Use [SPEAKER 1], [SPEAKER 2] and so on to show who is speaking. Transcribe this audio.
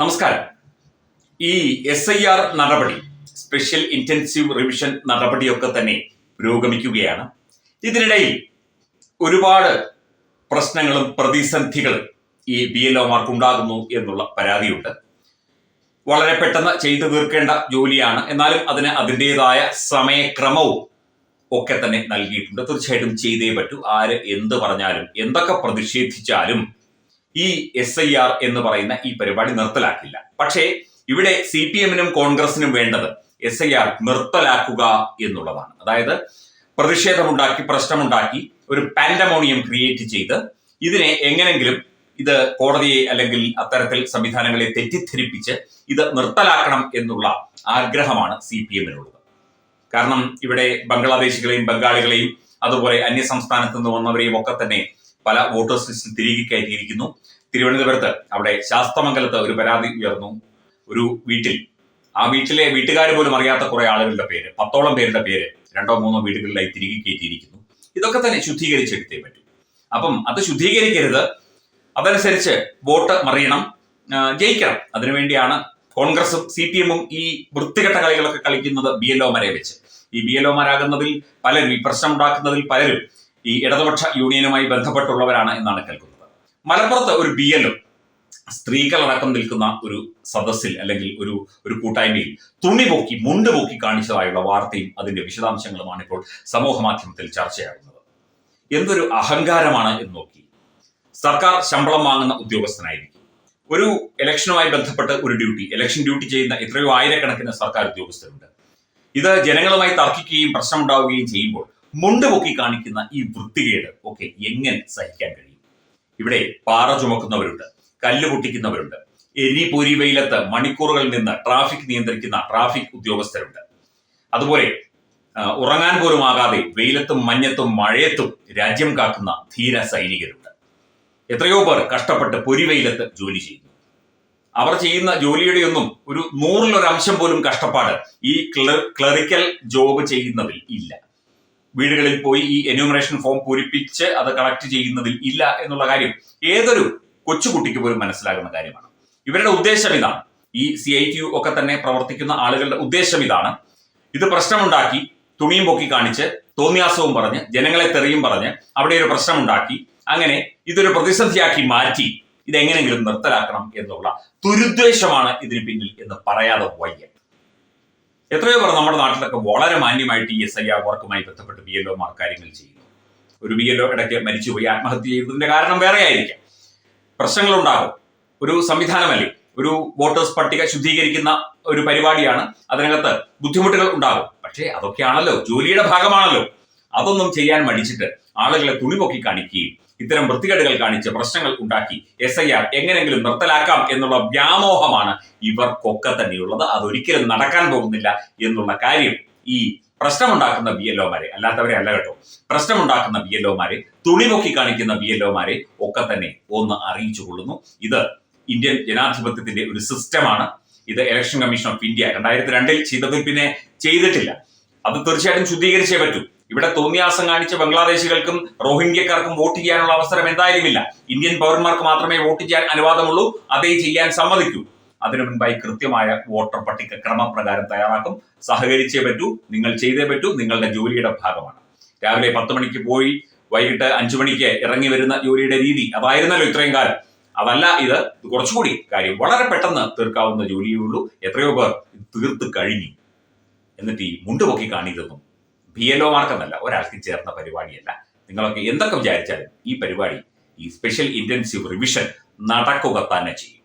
[SPEAKER 1] നമസ്കാരം. ഈ S I R നടപടി സ്പെഷ്യൽ ഇന്റൻസീവ് റിവിഷൻ നടപടിയൊക്കെ തന്നെ പുരോഗമിക്കുകയാണ്. ഇതിനിടയിൽ ഒരുപാട് പ്രശ്നങ്ങളും പ്രതിസന്ധികളും ഈ ബി എൽ ഒമാർക്ക് ഉണ്ടാകുന്നു എന്നുള്ള പരാതിയുണ്ട്. വളരെ പെട്ടെന്ന് ചെയ്തു തീർക്കേണ്ട ജോലിയാണ്. എന്നാലും അതിന് അതിന്റെതായ സമയക്രമവും ഒക്കെ തന്നെ നൽകിയിട്ടുണ്ട്. തീർച്ചയായിട്ടും ചെയ്തേ പറ്റൂ. ആര് എന്ത് പറഞ്ഞാലും എന്തൊക്കെ പ്രതിഷേധിച്ചാലും ഈ എസ് ഐ ആർ എന്ന് പറയുന്ന ഈ പരിപാടി നിർത്തലാക്കില്ല. പക്ഷേ ഇവിടെ സി പി എമ്മിനും കോൺഗ്രസിനും വേണ്ടത് എസ് ഐ ആർ നിർത്തലാക്കുക എന്നുള്ളതാണ്. അതായത് പ്രതിഷേധമുണ്ടാക്കി പ്രശ്നമുണ്ടാക്കി ഒരു പാൻഡമോണിയം ക്രിയേറ്റ് ചെയ്ത് ഇതിനെ എങ്ങനെങ്കിലും ഇത് കോടതിയെ അല്ലെങ്കിൽ അത്തരത്തിൽ സംവിധാനങ്ങളെ തെറ്റിദ്ധരിപ്പിച്ച് ഇത് നിർത്തലാക്കണം എന്നുള്ള ആഗ്രഹമാണ് സി പി എമ്മിനുള്ളത് കാരണം ഇവിടെ ബംഗ്ലാദേശികളെയും ബംഗാളികളെയും അതുപോലെ അന്യ സംസ്ഥാനത്ത് നിന്ന് വന്നവരെയും ഒക്കെ തന്നെ പല വോട്ടേഴ്സ് ലിസ്റ്റിൽ തിരികെ കയറ്റിയിരിക്കുന്നു തിരുവനന്തപുരത്ത് അവിടെ ശാസ്തമംഗലത്ത് ഒരു പരാതി ഉയർന്നു. ഒരു വീട്ടിൽ. ആ വീട്ടിലെ വീട്ടുകാർ പോലും അറിയാത്ത കുറെ ആളുകളുടെ പേര് പത്തോളം പേരുടെ പേര് രണ്ടോ മൂന്നോ വീടുകളിലായി തിരികെ കയറ്റിയിരിക്കുന്നു. ഇതൊക്കെ തന്നെ ശുദ്ധീകരിച്ചെടുത്തേ പറ്റൂ. അപ്പം അത് ശുദ്ധീകരിക്കരുത്. അതനുസരിച്ച് വോട്ട് മറിയണം. ജയിക്കണം. അതിനുവേണ്ടിയാണ് കോൺഗ്രസും സി പി എമ്മും ഈ വൃത്തികെട്ട കളികളൊക്കെ കളിക്കുന്നത് ബി എൽ ഒമാരെ വെച്ച്. ഈ ബി എൽ ഒമാരാകുന്നതിൽ പലരും ഈ പ്രശ്നം ഉണ്ടാക്കുന്നതിൽ പലരും ഈ ഇടതുപക്ഷ യൂണിയനുമായി ബന്ധപ്പെട്ടുള്ളവരാണ് എന്നാണ് കേൾക്കുന്നത്. മലപ്പുറത്ത് ഒരു ബി സ്ത്രീകളടക്കം നിൽക്കുന്ന ഒരു സദസ്സിൽ അല്ലെങ്കിൽ ഒരു ഒരു കൂട്ടായ്മയിൽ തുണി പൊക്കി മുണ്ട് പൊക്കി കാണിച്ചതായുള്ള വാർത്തയും അതിന്റെ വിശദാംശങ്ങളുമാണ് ഇപ്പോൾ സമൂഹ മാധ്യമത്തിൽ ചർച്ചയാകുന്നത്. എന്തൊരു അഹങ്കാരമാണ് എന്ന് നോക്കി. സർക്കാർ ശമ്പളം വാങ്ങുന്ന ഉദ്യോഗസ്ഥനായിരിക്കും. ഒരു ഇലക്ഷനുമായി ബന്ധപ്പെട്ട് ഒരു ഡ്യൂട്ടി ഇലക്ഷൻ ഡ്യൂട്ടി ചെയ്യുന്ന എത്രയോ ആയിരക്കണക്കിന് സർക്കാർ ഉദ്യോഗസ്ഥരുണ്ട്. ഇത് ജനങ്ങളുമായി തർക്കിക്കുകയും പ്രശ്നമുണ്ടാവുകയും ചെയ്യുമ്പോൾ മുണ്ട് പൊക്കി കാണിക്കുന്ന ഈ വൃത്തികേട് ഒക്കെ എങ്ങനെ സഹിക്കാൻ കഴിയും? ഇവിടെ പാറ ചുമക്കുന്നവരുണ്ട് കല്ല് പൊട്ടിക്കുന്നവരുണ്ട് എരി പൊരി വെയിലത്ത് നിന്ന് ട്രാഫിക് നിയന്ത്രിക്കുന്ന ട്രാഫിക് ഉദ്യോഗസ്ഥരുണ്ട്. അതുപോലെ ഉറങ്ങാൻ പോലും ആകാതെ വെയിലത്തും മഞ്ഞത്തും മഴയത്തും രാജ്യം കാക്കുന്ന ധീര സൈനികരുണ്ട്. എത്രയോ പേർ കഷ്ടപ്പെട്ട് പൊരിവെയിലത്ത് ജോലി ചെയ്യുന്നു. അവർ ചെയ്യുന്ന ജോലിയുടെ ഒന്നും ഒരു നൂറിലൊരംശം പോലും കഷ്ടപ്പാട് ഈ ക്ലറിക്കൽ ജോബ് ചെയ്യുന്നതിൽ ഇല്ല. വീടുകളിൽ പോയി ഈ എന്യൂമറേഷൻ ഫോം പൂരിപ്പിച്ച് അത് കളക്ട് ചെയ്യുന്നതിൽ ഇല്ല എന്നുള്ള കാര്യം ഏതൊരു കൊച്ചുകുട്ടിക്ക് പോലും മനസ്സിലാകുന്ന കാര്യമാണ്. ഇവരുടെ ഉദ്ദേശം ഇതാണ്. ഈ സി ഐ ടി യു ഒക്കെ തന്നെ പ്രവർത്തിക്കുന്ന ആളുകളുടെ ഉദ്ദേശം ഇതാണ്. ഇത് പ്രശ്നമുണ്ടാക്കി തുണിയും പൊക്കി കാണിച്ച് തോന്നിയാസവും പറഞ്ഞ് ജനങ്ങളെ തെറിയും പറഞ്ഞ് അവിടെ ഒരു പ്രശ്നമുണ്ടാക്കി അങ്ങനെ ഇതൊരു പ്രതിസന്ധിയാക്കി മാറ്റി ഇതെങ്ങനെങ്കിലും നിർത്തലാക്കണം എന്നുള്ള ദുരുദ്ദേശമാണ് ഇതിന് പിന്നിൽ എന്ന് പറയാതെ വയ്യ. എത്രയോ പേർ നമ്മുടെ നാട്ടിലൊക്കെ വളരെ മാന്യമായിട്ട് ഈ എസ് ഐ ആർ വർക്കുമായി ബന്ധപ്പെട്ട് ബി എൽ ഒമാർ കാര്യങ്ങൾ ചെയ്യുന്നു. ഒരു ബി എൽ ഒ ഇടയ്ക്ക് മരിച്ചുപോയി ആത്മഹത്യ ചെയ്തതിന്റെ കാരണം വേറെ ആയിരിക്കാം. പ്രശ്നങ്ങളുണ്ടാകും. ഒരു സംവിധാനമല്ലേ? ഒരു വോട്ടേഴ്സ് പട്ടിക ശുദ്ധീകരിക്കുന്ന ഒരു പരിപാടിയാണ്. അതിനകത്ത് ബുദ്ധിമുട്ടുകൾ ഉണ്ടാകും. പക്ഷേ അതൊക്കെയാണല്ലോ ജോലിയുടെ ഭാഗമാണല്ലോ. അതൊന്നും ചെയ്യാൻ മടിച്ചിട്ട് ആളുകളെ തുണിപൊക്കി കാണിക്കുകയും ഇത്തരം വൃത്തികേടുകൾ കാണിച്ച് പ്രശ്നങ്ങൾ ഉണ്ടാക്കി എസ് ഐ ആർ എങ്ങനെങ്കിലും നിർത്തലാക്കാം എന്നുള്ള വ്യാമോഹമാണ് ഇവർക്കൊക്കെ തന്നെയുള്ളത്. അതൊരിക്കലും നടക്കാൻ പോകുന്നില്ല എന്നുള്ള കാര്യം ഈ പ്രശ്നമുണ്ടാക്കുന്ന ബി എൽഒമാരെ അല്ലാത്തവരെ അല്ല കേട്ടോ പ്രശ്നമുണ്ടാക്കുന്ന ബി എൽഒമാരെ തുണിപൊക്കി കാണിക്കുന്ന ബി എൽഒമാരെ ഒക്കെ തന്നെ ഒന്ന് അറിയിച്ചു കൊള്ളുന്നു. ഇത് ഇന്ത്യൻ ജനാധിപത്യത്തിന്റെ ഒരു സിസ്റ്റമാണ്. ഇത് ഇലക്ഷൻ കമ്മീഷൻ ഓഫ് ഇന്ത്യ രണ്ടായിരത്തി രണ്ടിൽ ചെയ്തതിൽ പിന്നെ ചെയ്തിട്ടില്ല. അത് തീർച്ചയായിട്ടും ശുദ്ധീകരിച്ചേ പറ്റൂ. ഇവിടെ തോന്നിയാസം കാണിച്ച ബംഗ്ലാദേശികൾക്കും റോഹിംഗ്യക്കാർക്കും വോട്ട് ചെയ്യാനുള്ള അവസരം എന്തായാലുമില്ല ഇന്ത്യൻ പൗരന്മാർക്ക് മാത്രമേ വോട്ട് ചെയ്യാൻ അനുവാദമുള്ളൂ അതേ ചെയ്യാൻ സമ്മതിക്കൂ. അതിനു മുൻപായി കൃത്യമായ വോട്ടർ പട്ടിക ക്രമപ്രകാരം തയ്യാറാക്കും. സഹകരിച്ചേ പറ്റൂ നിങ്ങൾ ചെയ്തേ പറ്റൂ നിങ്ങളുടെ ജോലിയുടെ ഭാഗമാണ്. രാവിലെ പത്ത് മണിക്ക് പോയി വൈകിട്ട് അഞ്ചു മണിക്ക് ഇറങ്ങി വരുന്ന ജോലിയുടെ രീതി അതായിരുന്നല്ലോ ഇത്രയും കാലം. അതല്ല ഇത് കുറച്ചുകൂടി കാര്യം വളരെ പെട്ടെന്ന് തീർക്കാവുന്ന ജോലിയേ ഉള്ളൂ. എത്രയോ പേർ തീർത്ത് കഴിഞ്ഞു. എന്നിട്ട് ഈ മുണ്ട് പൊക്കി ബി എൽ ഒമാർക്കെന്നല്ല ഒരാൾക്ക് ചേർന്ന പരിപാടിയല്ല. നിങ്ങളൊക്കെ എന്തൊക്കെ വിചാരിച്ചാലും ഈ പരിപാടി ഈ സ്പെഷ്യൽ ഇന്റൻസീവ് റിവിഷൻ നടക്കുക തന്നെ ചെയ്യും.